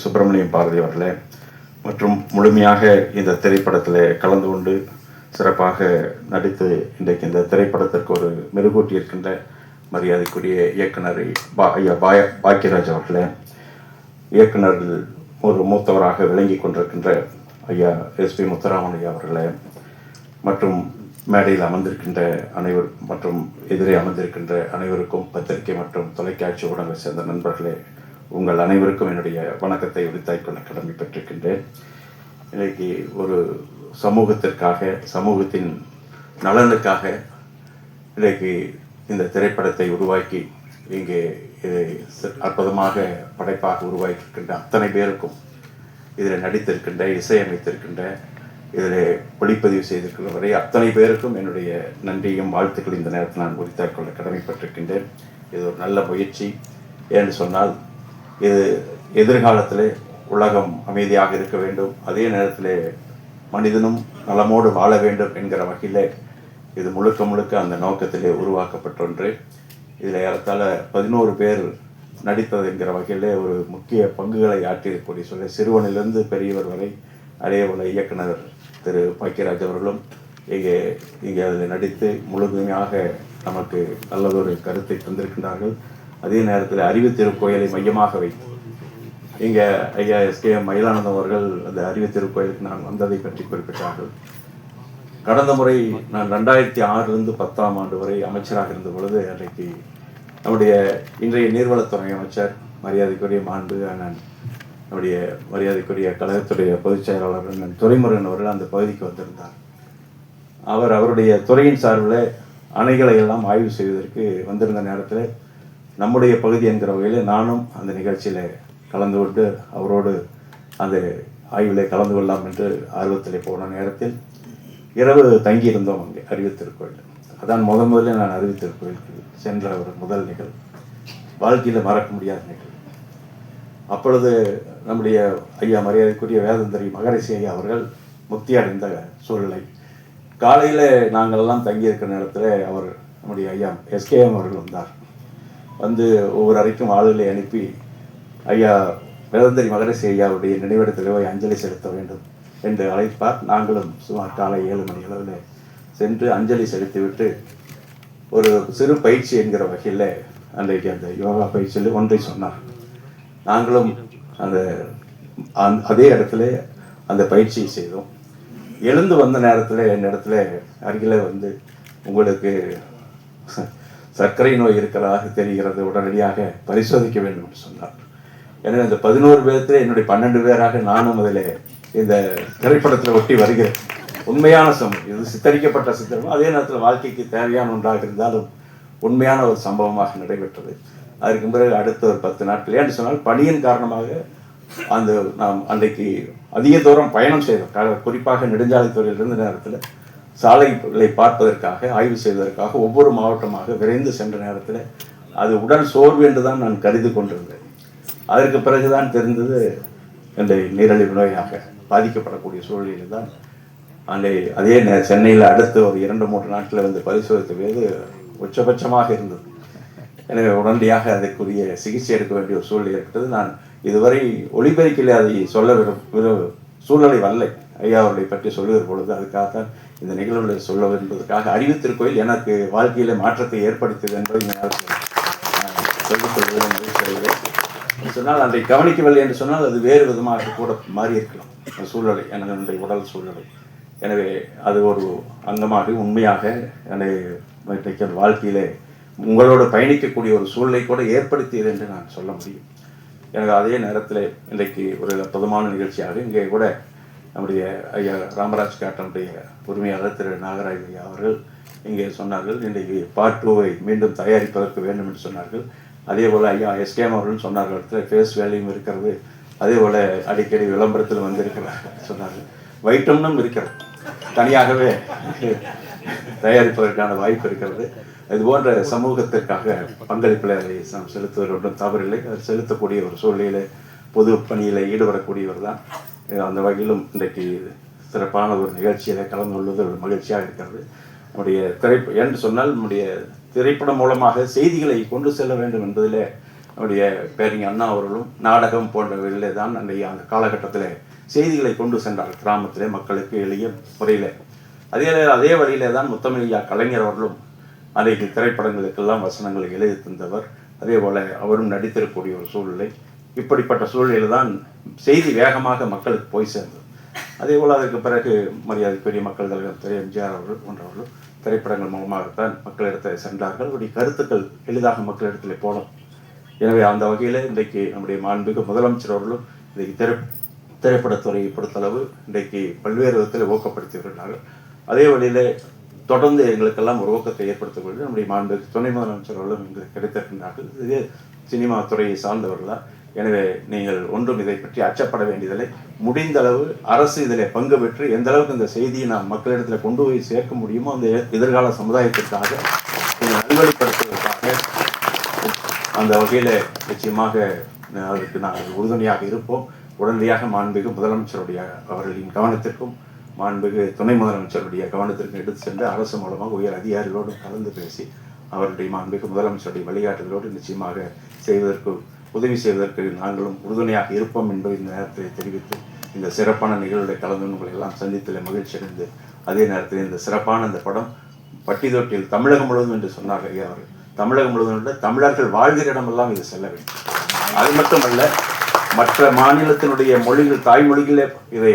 சுப்பிரமணியம் பாரதி அவர்களே மற்றும் முழுமையாக இந்த திரைப்படத்தில் கலந்து கொண்டு சிறப்பாக நடித்து இன்றைக்கு இந்த திரைப்படத்திற்கு ஒரு மெருகூட்டி இருக்கின்ற மரியாதைக்குரிய இயக்குனர் பா ஐயா பாய பாக்கியராஜ் அவர்களே இயக்குனர்கள் ஒரு மூத்தவராக விளங்கி கொண்டிருக்கின்ற ஐயா எஸ்பி முத்துராமன் ஐயா அவர்களே மற்றும் மேடையில் அமர்ந்திருக்கின்ற அனைவர் மற்றும் எதிரே அமர்ந்திருக்கின்ற அனைவருக்கும் பத்திரிகை மற்றும் தொலைக்காட்சி ஊடகங்களை சேர்ந்த நண்பர்களே உங்கள் அனைவருக்கும் என்னுடைய வணக்கத்தை உரித்தாய்க் கொள்ள கடமை பெற்றிருக்கின்றேன் இன்றைக்கு ஒரு சமூகத்திற்காக சமூகத்தின் நலனுக்காக இன்றைக்கு இந்த திரைப்படத்தை உருவாக்கி இங்கே இதை அற்புதமாக படைப்பாக உருவாக்கியிருக்கின்ற அத்தனை பேருக்கும் இதில் நடித்திருக்கின்ற இசையமைத்திருக்கின்ற இதில் ஒளிப்பதிவு செய்திருக்கிற வரை அத்தனை பேருக்கும் என்னுடைய நன்றியும் வாழ்த்துக்கள் இந்த நேரத்தில் நான் உரித்தாக் கொள்ள கடமைப்பட்டிருக்கின்றேன். இது ஒரு நல்ல முயற்சி. ஏன்னு சொன்னால் இது எதிர்காலத்தில் உலகம் அமைதியாக இருக்க வேண்டும். அதே நேரத்தில் மனிதனும் நலமோடு வாழ வேண்டும் என்கிற வகையில் இது முழுக்க முழுக்க அந்த நோக்கத்திலே உருவாக்கப்பட்ட ஒன்று இதில் ஏறத்தாழ பதினோரு பேர் நடித்தது என்கிற வகையிலே ஒரு முக்கிய பங்குகளை ஆற்றியிருக்கக்கூடிய சொல்ல சிறுவனிலிருந்து பெரியவர் வரை அதே போல் இயக்குனர் திரு பாக்கியராஜ் அவர்களும் இங்கே இங்கே அதில் நடித்து முழுமையாக நமக்கு நல்லதொரு கருத்தை தந்திருக்கின்றார்கள். அதே நேரத்தில் அறிவு திருக்கோயிலை மையமாக வைத்து இங்கே ஐயா எஸ்கேஎம் மயிலானந்தம் அவர்கள் அந்த அறிவு திருக்கோயிலுக்கு நான் வந்ததை பற்றி குறிப்பிட்டார்கள். கடந்த முறை நான் ரெண்டாயிரத்தி ஆறிலிருந்து பத்தாம் ஆண்டு வரை அமைச்சராக இருந்த பொழுது அன்றைக்கு நம்முடைய இன்றைய நீர்வளத்துறை அமைச்சர் மரியாதைக்குரிய மாண்பு அண்ணன் நம்முடைய மரியாதைக்குரிய கழகத்துடைய பொதுச் செயலாளர் அண்ணன் துரைமுருகன் அவர்கள் அந்த பகுதிக்கு வந்திருந்தார். அவர் அவருடைய துறையின் சார்பில் அணைகளை எல்லாம் ஆய்வு செய்வதற்கு வந்திருந்த நேரத்தில் நம்முடைய பகுதி என்கிற வகையில் நானும் அந்த நிகழ்ச்சியில் கலந்து கொண்டு அவரோடு அந்த ஆய்வில் கலந்து கொள்ளலாம் என்று ஆர்வத்தில் போன நேரத்தில் இரவு தங்கியிருந்தோம் அங்கே அறிவித்திருக்கோயில் அதான் முதன் முதல்ல நான் அறிவித்திருக்கோயிலுக்கு சென்ற ஒரு முதல் நிகழ்வு. வாழ்க்கையில் மறக்க முடியாத நிகழ்வு. அப்பொழுது நம்முடைய ஐயா மரியாதைக்குரிய வேதந்தரி மகரிஷி ஐயா அவர்கள் முக்தி அடைந்த சூழ்நிலை. காலையில் நாங்கள்லாம் தங்கியிருக்கிற நேரத்தில் அவர் நம்முடைய ஐயா எஸ்கேஎம் அவர்கள் வந்தார். வந்து ஒவ்வொரு அறைக்கும் ஆளுகளை அனுப்பி ஐயா வேதந்தரி மகரிஷி ஐயாவுடைய நினைவிடத்தில் போய் அஞ்சலி செலுத்த வேண்டும் என்று அழைப்பார். நாங்களும் சுமார் காலை ஏழு மணி அளவில் சென்று அஞ்சலி செலுத்திவிட்டு ஒரு சிறு பயிற்சி என்கிற வகையில் அன்றைக்கு அந்த யோகா பயிற்சியில் ஒன்றை சொன்னார். நாங்களும் அந்த அந் அதே இடத்துல அந்த பயிற்சியை செய்தோம். எழுந்து வந்த நேரத்தில் என்னிடத்துல அருகில் வந்து உங்களுக்கு சர்க்கரை நோய் இருக்கிறதாக தெரிகிறது உடனடியாக பரிசோதிக்க வேண்டும் என்று சொன்னார். எனவே இந்த பதினோரு பேரத்தில் என்னுடைய பன்னெண்டு பேராக நானும் அதில் இந்த திரைப்படத்தில் ஒட்டி வருகிறேன் உண்மையான சம்பவம் இது சித்தரிக்கப்பட்ட சித்திரம் அதே நேரத்தில் வாழ்க்கைக்கு தேவையான ஒன்றாக இருந்தாலும் உண்மையான ஒரு சம்பவமாக நடைபெற்றது. அதற்கு பிறகு அடுத்த ஒரு பத்து நாட்கள் ஏன்னு சொன்னால் பணியின் காரணமாக அந்த நாம் அன்றைக்கு அதிக தூரம் பயணம் செய்தோம் குறிப்பாக நெடுஞ்சாலைத்துறையில் இருந்த நேரத்தில் சாலைகளை பார்ப்பதற்காக ஆய்வு செய்வதற்காக ஒவ்வொரு மாவட்டமாக விரைந்து சென்ற நேரத்தில் அது உடல் சோர்வு என்று தான் நான் கருதி கொண்டிருந்தேன். அதற்கு பிறகுதான் தெரிந்தது இந்த நீரழிவு நோயாக பாதிக்கப்படக்கூடிய சூழ்நிலையில் தான் அங்கே அதே சென்னையில் அடுத்து ஒரு இரண்டு மூன்று நாட்களில் வந்து பரிசோதித்த போது உச்சபட்சமாக இருந்தது. எனவே உடனடியாக அதற்குரிய சிகிச்சை எடுக்க வேண்டிய ஒரு சூழ்நிலை இருக்கிறது நான் இதுவரை ஒளிபெருக்கில் அதை சொல்ல விரும் விரு- சூழ்நிலை வரலை ஐயா அவர்களை பற்றி சொல்லுகிற பொழுது அதுக்காகத்தான் இந்த நிகழ்வுகளை சொல்ல என்பதற்காக அறிவித்திருக்கோயில் எனக்கு வாழ்க்கையில மாற்றத்தை ஏற்படுத்தியது என்பதை இந்த சொல்லிக் சொன்னால் அதை கவனிக்கவில்லை என்று சொன்னால் அது வேறு விதமாக கூட மாறி இருக்கலாம் அந்த சூழ்நிலை என்னுடைய உடல் சூழ்நிலை. எனவே அது ஒரு அங்கமாக உண்மையாக என்னை வாழ்க்கையிலே உங்களோடு பயணிக்கக்கூடிய ஒரு சூழ்நிலை கூட ஏற்படுத்தியது என்று நான் சொல்ல முடியும். எனக்கு அதே நேரத்தில் இன்றைக்கு ஒரு அற்புதமான நிகழ்ச்சியாக இங்கே கூட நம்முடைய ஐயா ராமராஜ் காட்டனுடைய உரிமையாளர் திரு நாகராஜ் ஐயா அவர்கள் இங்கே சொன்னார்கள். இன்றைக்கு பார்ட் டூவை மீண்டும் தயாரிப்பதற்கு வேண்டும் என்று சொன்னார்கள். அதே போல் ஐயா எஸ்கேம் அவர்கள் சொன்னார்கள். இடத்துல ஃபேஸ் வேலையும் இருக்கிறது. அதே போல் அடிக்கடி விளம்பரத்தில் வந்திருக்கிறார் சொன்னார்கள். வைட்டம்னும் இருக்கிறது. தனியாகவே தயாரிப்பதற்கான வாய்ப்பு இருக்கிறது. இது போன்ற சமூகத்திற்காக பங்களிப்பில் அதை நாம் செலுத்துவது ஒன்றும் தவறில்லை. அது செலுத்தக்கூடிய ஒரு சூழ்நிலையில பொது பணியில் ஈடுபடக்கூடியவர் தான் அந்த வகையிலும் இன்றைக்கு சிறப்பான ஒரு நிகழ்ச்சியில் கலந்து கொள்வது ஒரு மகிழ்ச்சியாக இருக்கிறது. நம்முடைய திரை என்று சொன்னால் நம்முடைய திரைப்படம் மூலமாக செய்திகளை கொண்டு செல்ல வேண்டும் என்பதில் நம்முடைய பேரிங் அண்ணா அவர்களும் நாடகம் போன்றவர்களே தான் அன்றைய அந்த காலகட்டத்தில் செய்திகளை கொண்டு சென்றார். கிராமத்திலே மக்களுக்கு எளிய முறையில். அதே அதே வழியிலே தான் முத்தமிழியா கலைஞர் அவர்களும் அன்றைக்கு திரைப்படங்களுக்கெல்லாம் வசனங்களை எழுதி தந்தவர். அதே போல அவரும் நடித்திருக்கக்கூடிய ஒரு சூழ்நிலை. இப்படிப்பட்ட சூழ்நிலையில் தான் செய்தி வேகமாக மக்களுக்கு போய் சேர்ந்தது. அதே போல் அதற்கு பிறகு மரியாதைக்குரிய மக்கள் தலைவர் திரு எம்ஜிஆர் அவர்கள் போன்றவர்களும் திரைப்படங்கள் மூலமாகத்தான் மக்களிடத்தில் சென்றார்கள். அவருடைய கருத்துக்கள் எளிதாக மக்களிடத்தில் போனோம் எனவே அந்த வகையில் இன்றைக்கு நம்முடைய மாண்புக்கு முதலமைச்சர் அவர்களும் இன்றைக்கு திரை திரைப்படத்துறையை பொறுத்தளவு இன்றைக்கு பல்வேறு விதத்தில் ஊக்கப்படுத்தி வருகிறார்கள். அதே வழியிலே தொடர்ந்து எங்களுக்கெல்லாம் ஒரு ஊக்கத்தை ஏற்படுத்தக்கூடிய நம்முடைய மாண்பு துணை முதலமைச்சர்களும் எங்களுக்கு கிடைத்திருக்கின்றார்கள். இது சினிமா துறையை சார்ந்தவர்கள் எனவே நீங்கள் ஒன்றும் இதை பற்றி அச்சப்பட வேண்டியதில்லை. முடிந்த அளவு அரசு இதில் பங்கு பெற்று எந்த அளவுக்கு இந்த செய்தியை நாம் மக்களிடத்தில் கொண்டு போய் சேர்க்க முடியுமோ அந்த எதிர்கால சமுதாயத்திற்காக நல்வழிப்படுத்துவதற்காக அந்த வகையில் நிச்சயமாக அதுக்கு நாங்கள் உறுதுணையாக இருப்போம். உடனடியாக மாண்புமிகு முதலமைச்சருடைய அவர்களின் கவனத்திற்கும் மாண்புமிகு துணை முதலமைச்சருடைய கவனத்திற்கு எடுத்து சென்று அரசு மூலமாக உயர் அதிகாரிகளோடு கலந்து பேசி அவருடைய மாண்புமிகு முதலமைச்சருடைய வழிகாட்டுதலோடு நிச்சயமாக செய்வதற்கு உதவி செய்வதற்கு நாங்களும் உறுதுணையாக இருப்போம் என்பதை இந்த நேரத்தில் தெரிவித்து இந்த சிறப்பான நிகழ்வுகளை கலந்து உங்களை எல்லாம் சந்தித்ததில் மகிழ்ச்சி அடைந்து அதே நேரத்தில் இந்த சிறப்பான இந்த படம் பட்டி தொட்டியில் தமிழகம் முழுவதும் என்று சொன்னார் ஐயா அவர்கள். தமிழகம் முழுவதும் தமிழர்கள் வாழ்கிற இடமெல்லாம் இது செல்ல வேண்டும். அது மட்டுமல்ல மற்ற மாநிலத்தினுடைய மொழிகள் தாய்மொழிகளே இதை